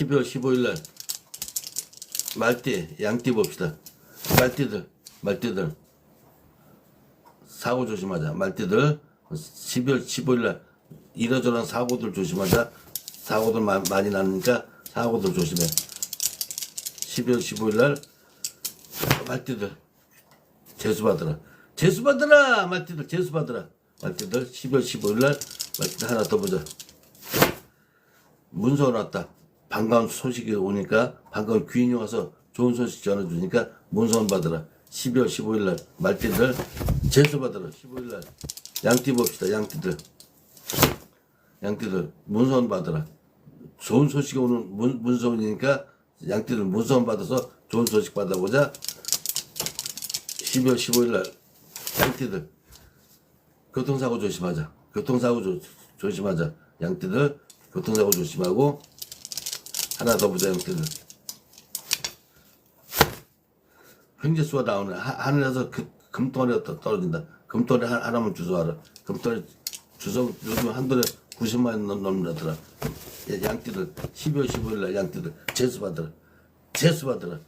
12월 15일 날 말띠 양띠 봅시다. 말띠들 말띠들 사고 조심하자. 말띠들 12월 15일 날 이러저런 사고들 조심하자. 사고들 마- 많이 나니까 사고들 조심해. 12월 15일 날 말띠들 재수 받으라. 재수 받으라 말띠들 재수 받으라. 말띠들 12월 15일 날 말띠들 하나 더 보자. 문서 왔다. 반가운 소식이 오니까 반가운 귀인이 와서 좋은 소식 전해주니까 문서 받으라. 12월 15일 날 말띠들 재수 받으라. 15일 날 양띠 봅시다. 양띠들 양띠들 문서 받으라. 좋은 소식이 오는 문, 문서 오니까 양띠들 문서 받아서 좋은 소식 받아보자. 12월 15일 날 양띠들 교통사고 조심하자. 교통사고 조, 조심하자. 양띠들 교통사고 조심하고 하나 더 보자 양띠들. 횡재수가 나오네. 하, 하늘에서 그, 떠- 떨어진다. 하- 하나만 주워와라. 금덩어리 주워 요즘 한 돈에 90만 원 넘- 넘는다더라. 야, 양띠들 12월 15일 날 양띠들 재수 받으라. 재수 받으라.